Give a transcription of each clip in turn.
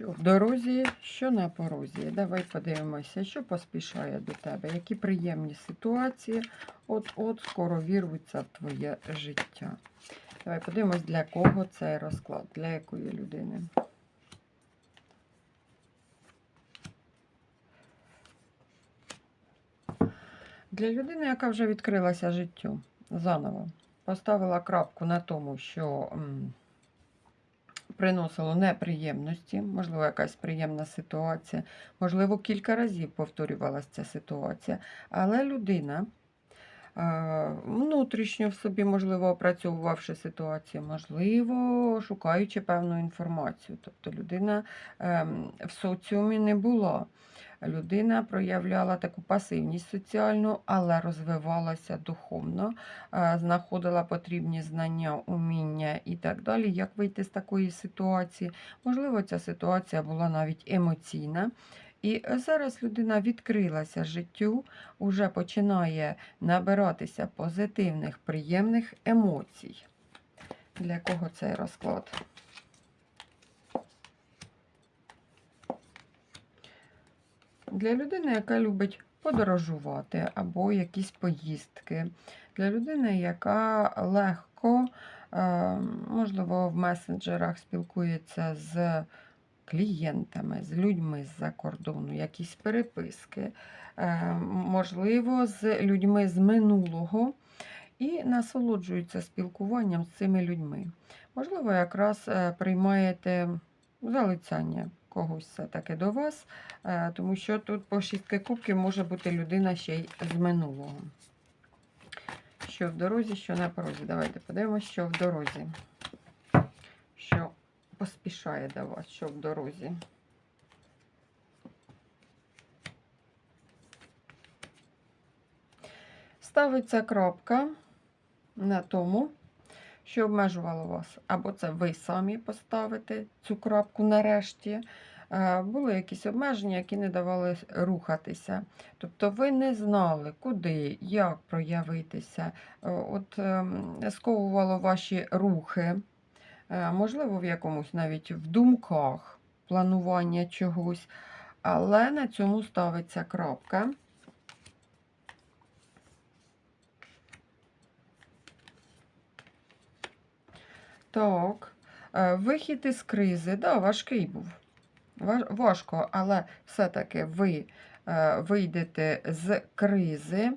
Що в дорозі, що на порозі. Давай подивимося, що поспішає до тебе, які приємні ситуації от-от скоро вірвуться в твоє життя. Давай подивимось, для кого цей розклад, для якої людини. Для людини, яка вже відкрилася життю заново, поставила крапку на тому, що приносило неприємності, можливо, якась приємна ситуація, можливо, кілька разів повторювалася ця ситуація, але людина. Внутрішньо в собі, можливо, опрацьовувавши ситуацію, можливо, шукаючи певну інформацію. Тобто людина ем, в соціумі не була. Людина проявляла таку пасивність соціальну, але розвивалася духовно, е, знаходила потрібні знання, уміння і так далі. Як вийти з такої ситуації? Можливо, ця ситуація була навіть емоційна. І зараз людина відкрилася життю, уже починає набиратися позитивних, приємних емоцій. Для кого цей розклад? Для людини, яка любить подорожувати або якісь поїздки. Для людини, яка легко, е, можливо, в месенджерах спілкується з клієнтами, з людьми з-за кордону, якісь переписки, е, можливо, з людьми з минулого. І насолоджується спілкуванням з цими людьми. Можливо, якраз е, приймаєте залицяння когось все-таки до вас, е, тому що тут по шістки кубків може бути людина ще й з минулого. Що в дорозі, що на порозі. Давайте подивимося, що в дорозі. Що поспішає до вас, що в дорозі. Ставиться крапка на тому, що обмежувало вас. Або це ви самі поставите цю крапку нарешті. Е, Були якісь обмеження, які не давали рухатися. Тобто ви не знали, куди, як проявитися. Е, От ем, сковувало ваші рухи, Е, можливо, в якомусь навіть в думках планування чогось. Але на цьому ставиться крапка. Так, вихід із кризи, да, важкий був. Ва- Важко, але все-таки ви е, вийдете з кризи.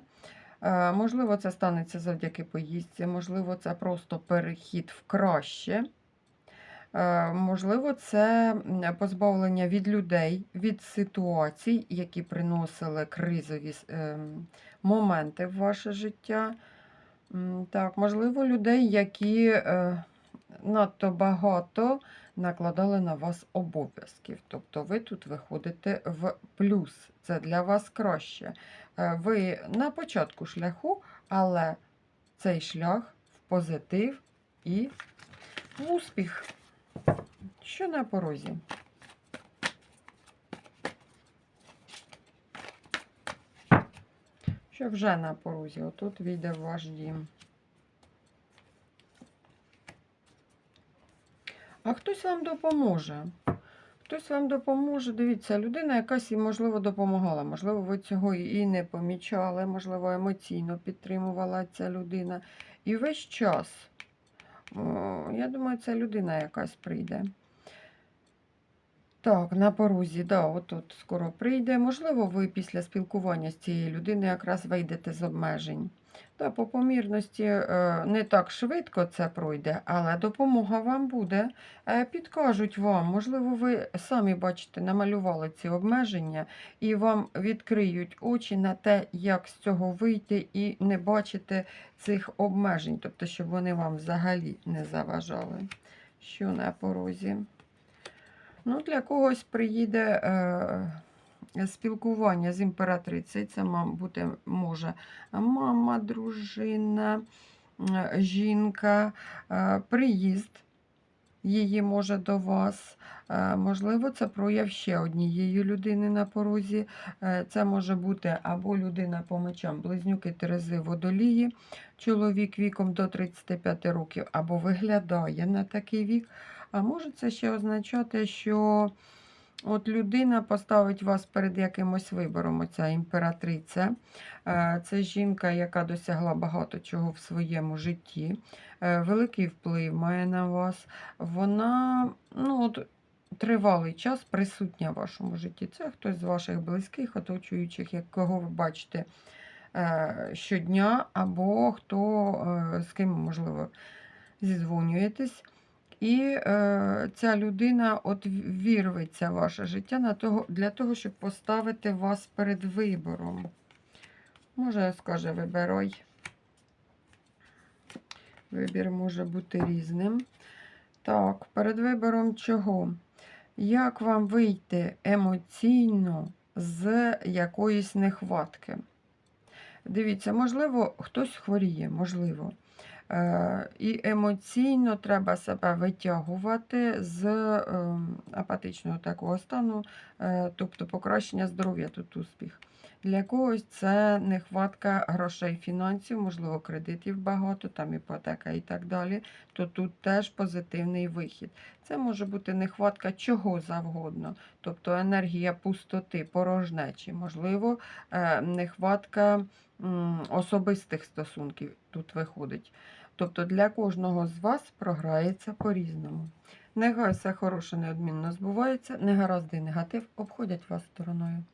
Е, Можливо, це станеться завдяки поїздці, можливо, це просто перехід в краще. Е, Можливо, це позбавлення від людей, від ситуацій, які приносили кризові моменти в ваше життя. Так, можливо, людей, які надто багато накладали на вас обов'язків. Тобто ви тут виходите в плюс. Це для вас краще. Е, Ви на початку шляху, але цей шлях в позитив і в успіх. Що на порозі? Що вже на порозі? Отут війде ваш дім. А хтось вам допоможе. Хтось вам допоможе. Дивіться, людина якась їй, можливо, допомагала. Можливо, ви цього і не помічали, можливо, емоційно підтримувала ця людина. І весь час, я думаю, ця людина якась прийде. Так, на порозі, да, отут скоро прийде. Можливо, ви після спілкування з цією людиною якраз вийдете з обмежень. Та по помірності е, не так швидко це пройде, але допомога вам буде. Е, Підкажуть вам, можливо, ви самі бачите, намалювали ці обмеження, і вам відкриють очі на те, як з цього вийти, і не бачите цих обмежень, тобто, щоб вони вам взагалі не заважали. Що на порозі? Ну, для когось приїде е, спілкування з імператрицею. Це бути може мама, дружина, жінка, е, приїзд її може до вас. Е, можливо, це прояв ще однієї людини на порозі. Е, це може бути або людина по мечам, близнюки Терези водолії, чоловік віком до 35 років, або виглядає на такий вік. А може це ще означати, що От людина поставить вас перед якимось вибором, оця імператриця. Е, Це жінка, яка досягла багато чого в своєму житті, е, великий вплив має на вас. Вона ну, от, тривалий час присутня в вашому житті. Це хтось з ваших близьких, оточуючих, якого ви бачите е, щодня, або хто з ким, можливо, зізвонюєтесь. І е, ця людина от вірветься ваше життя на того, для того, щоб поставити вас перед вибором. Може, скаже, вибирай. Вибір може бути різним. Так, перед вибором чого? Як вам вийти емоційно з якоїсь нехватки? Дивіться, можливо, хтось хворіє, можливо. Е, І емоційно треба себе витягувати з е, апатичного такого стану, е, тобто покращення здоров'я тут успіх. Для когось це нехватка грошей, фінансів, можливо, кредитів багато, там іпотека і так далі. То тут теж позитивний вихід. Це може бути нехватка чого завгодно, тобто енергія пустоти, порожнечі, можливо, е, нехватка особистих стосунків тут виходить. Тобто для кожного з вас програється по-різному. Нехай все хороше неодмінно збувається, негаразди і негатив обходять вас стороною.